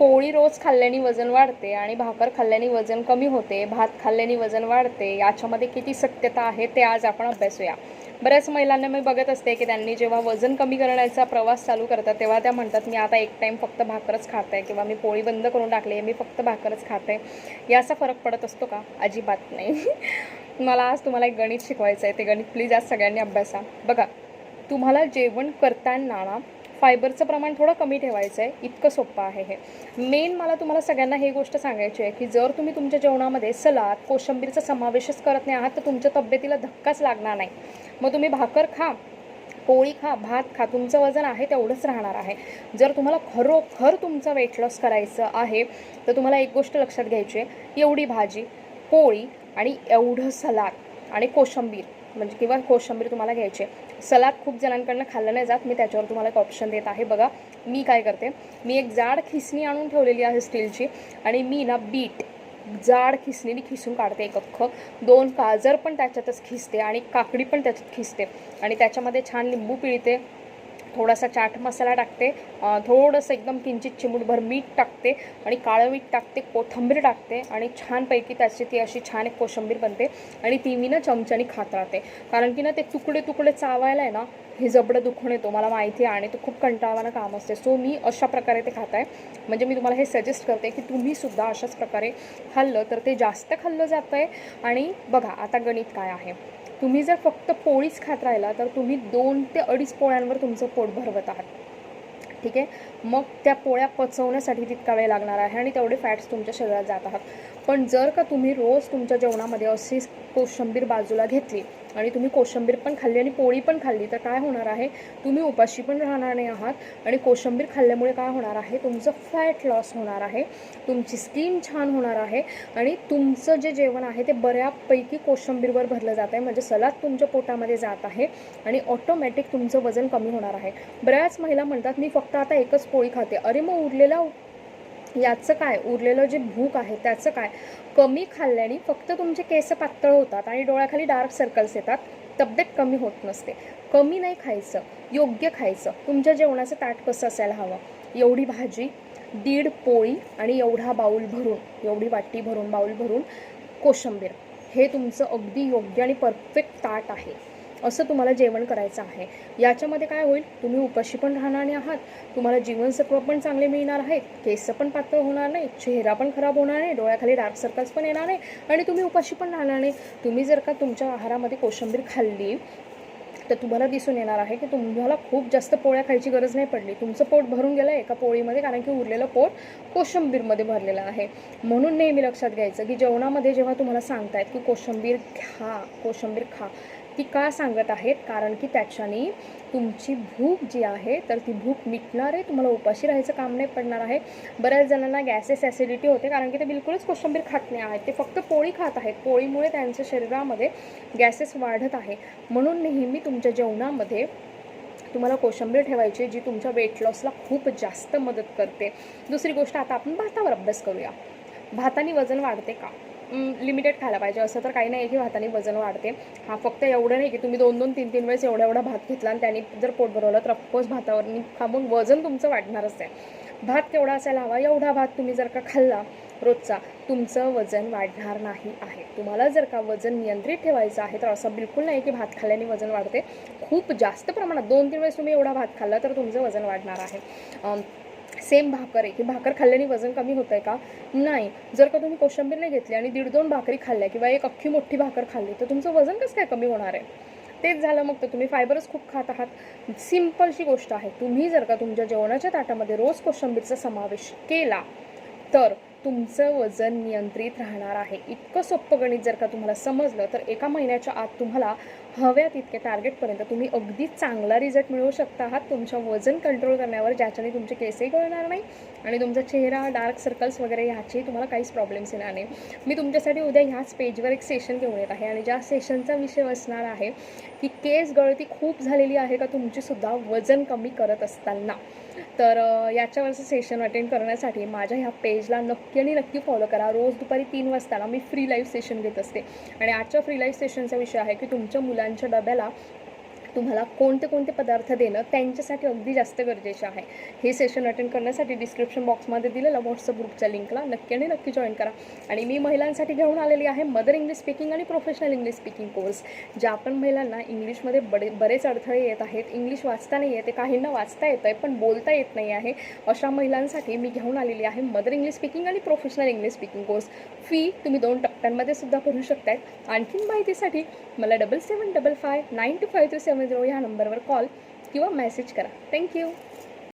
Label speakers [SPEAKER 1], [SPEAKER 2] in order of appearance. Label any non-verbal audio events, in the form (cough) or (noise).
[SPEAKER 1] पोळी रोज खाल्ल्याने वजन वाढते आणि भाकर खाल्ल्याने वजन कमी होते भात खाल्ल्याने वजन वाढते याच्यामध्ये किती सत्यता आहे ते आज आपण अभ्यासूया. बऱ्याच महिलांना मी बघत असते की त्यांनी जेव्हा वजन कमी करण्याचा प्रवास चालू करतात तेव्हा त्या म्हणतात मी आता एक टाईम फक्त भाकरच खात आहे किंवा मी पोळी बंद करून टाकली आहे मी फक्त भाकरच खाते याचा फरक पडत असतो का? अजिबात नाही. (laughs) मला आज तुम्हाला एक गणित शिकवायचं आहे ते गणित प्लीज आज सगळ्यांनी अभ्यासा. बघा तुम्हाला जेवण करताना ना फायबरचं प्रमाण थोडं कमी ठेवायचं आहे इतकं सोपं आहे हे. मेन मला तुम्हाला सगळ्यांना हे गोष्ट सांगायची आहे की जर तुम्ही तुमच्या जेवणामध्ये सलाद कोशिंबीरचा समावेशच करत नाही आहात तर तुमच्या तब्येतीला धक्काच लागणार नाही. मग तुम्ही भाकर खा पोळी खा भात खा तुमचं वजन आहे तेवढंच राहणार आहे. जर तुम्हाला खरोखर तुमचं वेट लॉस करायचं आहे तर तुम्हाला एक गोष्ट लक्षात घ्यायची आहे. एवढी भाजी पोळी आणि एवढं सलाद आणि कोशिंबीर म्हणजे किंवा कोशिंबीर तुम्हाला घ्यायची आहे. सलाद खूप जणांकडनं खाल्लं नाही जात. मी त्याच्यावर तुम्हाला एक ऑप्शन देत आहे. बघा मी काय करते? मी एक जाड खिसणी आणून ठेवलेली आहे स्टीलची आणि मी ना बीट जाड खिसणीने खिसून काढते एक अख्खं. दोन गाजर पण त्याच्यातच खिसते आणि काकडी पण त्याच्यात खिसते आणि त्याच्यामध्ये छान लिंबू पिळते. थोडासा चाट मसाला टाकते. थोडंसं एकदम किंचित चिमूटभर मीठ टाकते आणि काळं मीठ टाकते कोथिंबीर टाकते आणि छानपैकी त्याची ती अशी छान एक कोशिंबीर बनते आणि ती मी ना चमच्याने खात राहते. कारण की ना ते तुकडे तुकडे चावायला आहे ना हे जबडं दुखून येतो. मला माहिती आहे आणि तो खूप कंटाळवाणं काम असते. सो मी अशा प्रकारे ते खात आहे. म्हणजे मी तुम्हाला हे सजेस्ट करते की तुम्हीसुद्धा अशाच प्रकारे खाल्लं तर ते जास्त खाल्लं जातं आहे आणि बघा आता गणित काय आहे. तुम्ही जर फक्त पोळीच खात राहिला तर तुम्ही दोन ते अडीच पोळ्यांवर तुमचं पोट भरवत आहात. ठीक आहे? मग त्या पोळ्या पचवण्यासाठी तितका वेळ लागणार आहे आणि तेवढे फॅट्स तुमच्या शरीरात जात आहात. पण जर का तुम्ही रोज तुमच्या जेवणामध्ये अशी कोशिंबीर बाजूला घेतली आणि तुम्ही कोशिंबीर पण खाल्ली आणि पोळी पण खाल्ली तर काय होणार आहे? तुम्ही उपाशी पण राहणार नाही आहात आणि कोशिंबीर खाल्ल्यामुळे काय होणार आहे? तुमचं फॅट लॉस होणार आहे तुमची स्किन छान होणार आहे आणि तुमचं जे जेवण आहे ते बऱ्यापैकी कोशिंबीरवर भरलं जात आहे. म्हणजे सलाद तुमच्या पोटामध्ये जात आहे आणि ऑटोमॅटिक तुमचं वजन कमी होणार आहे. बऱ्याच महिला म्हणतात मी फक्त आता एकच पोळी खाते. अरे मग उरलेला याचं काय? उरलेलं जे भूक आहे त्याचं काय? कमी खाल्ल्याने फक्त तुमचे केस पातळ होतात आणि डोळ्याखाली डार्क सर्कल्स येतात. तब्येत कमी होत नसते. कमी नाही खायचं योग्य खायचं. तुमच्या जेवणाचं ताट कसं असायला हवं? एवढी भाजी दीड पोळी आणि एवढा बाऊल भरून एवढी वाटी भरून बाऊल भरून कोशिंबीर. हे तुमचं अगदी योग्य आणि परफेक्ट ताट आहे. असं तुम्हाला जेवण करायचं आहे. याच्यामध्ये काय होईल? तुम्ही उपाशी पण राहणार आहात. तुम्हाला जीवनसत्व पण चांगले मिळणार आहेत केस पण पातळ होणार नाही. चेहरा पण खराब होणार नाही. डोळ्याखाली डार्क सर्कल्स पण येणार नाही. आणि तुम्ही उपाशी पण राहणार नाही. तुम्ही जर का तुमच्या आहारामध्ये कोशिंबीर खाल्ली तर तुम्हाला दिसून येणार आहे की तुम्हाला खूप जास्त पोळ्या खायची गरज नाही पडली. तुमचं पोट भरून गेलं एका पोळीमध्ये कारण की उरलेलं पोट कोशिंबीरमध्ये भरलेलं आहे. म्हणून नेहमी लक्षात घ्यायचं की जेवणामध्ये जेव्हा तुम्हाला सांगतायत की कोशिंबीर खा कोशिंबीर खा ती का सांगत आहेत? कारण की त्याच्याने तुमची भूक जी आहे तर ती भूक मिटणार आहे तुम्हाला उपाशी राहायचं काम नाही पडणार आहे. बऱ्याच जणांना गॅसेस ॲसिडिटी होते कारण की ते बिलकुलच कोशिंबीर खात नाही आहेत. ते फक्त पोळी खात आहेत. पोळीमुळे त्यांच्या शरीरामध्ये गॅसेस वाढत आहे. म्हणून नेहमी तुमच्या जेवणामध्ये तुम्हाला कोशिंबीर ठेवायची जी तुमच्या वेट लॉसला खूप जास्त मदत करते. दुसरी गोष्ट आता आपण भातावर अभ्यास करूया. भाताने वजन वाढते का? लिमिटेड खायला पाहिजे. असं तर काही नाही की भाताने वजन वाढते. हा फक्त एवढं नाही की तुम्ही दोन दोन तीन तीन वेळेस एवढा एवढा भात घेतला आणि त्याने जर पोट भरवलं तर ऑफकोर्स भातावर खा मग वजन तुमचं वाढणारच आहे. भात केवढा असायला हवा एवढा भात तुम्ही जर का खाल्ला रोजचा तुमचं वजन वाढणार नाही आहे. तुम्हाला जर का वजन नियंत्रित ठेवायचं आहे तर असं बिलकुल नाही की भात खाल्ल्याने वजन वाढते. खूप जास्त प्रमाणात दोन तीन वेळेस तुम्ही एवढा भात खाल्ला तर तुमचं वजन वाढणार आहे. सेम भाकर आहे की भाकर खाल्ल्याने वजन कमी होतं आहे का? नाही. जर का तुम्ही कोशिंबीर नाही घेतली आणि दीड दोन भाकरी खाल्ल्या किंवा एक अख्खी मोठी भाकर खाल्ली तर तुमचं वजन कसं काय कमी होणार आहे? तेच झालं मग तर तुम्ही फायबरच खूप खात आहात. सिम्पलशी गोष्ट आहे तुम्ही जर का तुमच्या जेवणाच्या ताटामध्ये रोज कोशिंबीरचा समावेश केला तर तुमचं वजन नियंत्रित राहणार आहे. इतकं सोपं गणित जर का तुम्हाला समजलं तर एका महिन्याच्या आत तुम्हाला हव्या तितके टार्गेटपर्यंत तुम्ही अगदी चांगला रिझल्ट मिळवू शकता. आहात तुमच्या वजन कंट्रोल करण्यावर ज्याच्याने तुमचे केसही गळणार नाही आणि तुमचा चेहरा डार्क सर्कल्स वगैरे ह्याचेही तुम्हाला काहीच प्रॉब्लेम्स येणार नाही. मी तुमच्यासाठी उद्या ह्याच पेजवर एक सेशन घेऊन येत आहे आणि ज्या सेशनचा विषय असणार आहे की केस गळती खूप झालेली आहे का तुमचीसुद्धा वजन कमी करत असताना. तर याच्यावरचं सेशन अटेंड करण्यासाठी माझ्या ह्या पेजला नक्की आणि नक्की फॉलो करा. रोज दुपारी तीन वाजताना मी फ्री लाईव्ह सेशन घेत असते. आणि आजच्या फ्री लाईव्ह सेशनचा विषय आहे की तुमच्या मुलांच्या डब्याला तुम्हाला कोणते कोणते पदार्थ देणं त्यांच्यासाठी अगदी जास्त गरजेचं आहे. हे सेशन अटेंड करण्यासाठी डिस्क्रिप्शन बॉक्समध्ये दिलेलं व्हॉट्सअप ग्रुपच्या लिंकला नक्की आणि नक्की जॉईन करा. आणि मी महिलांसाठी घेऊन आलेली आहे मदर इंग्लिश स्पीकिंग आणि प्रोफेशनल इंग्लिश स्पीकिंग कोर्स ज्या पण महिलांना इंग्लिशमध्ये बडे बरेच अडथळे येत आहेत इंग्लिश वाचता नाही येते काहींना वाचता येतं आहे पण बोलता येत नाही आहे. अशा महिलांसाठी मी घेऊन आलेली आहे मदर इंग्लिश स्पीकिंग आणि professional English speaking course fee तुम्ही दोन टप्प्यांमध्ये सुद्धा भरू शकताय. आणखीन माहितीसाठी मला double seven double five nine two five two seven zero ह्या नंबरवर कॉल किंवा मेसेज करा. थँक्यू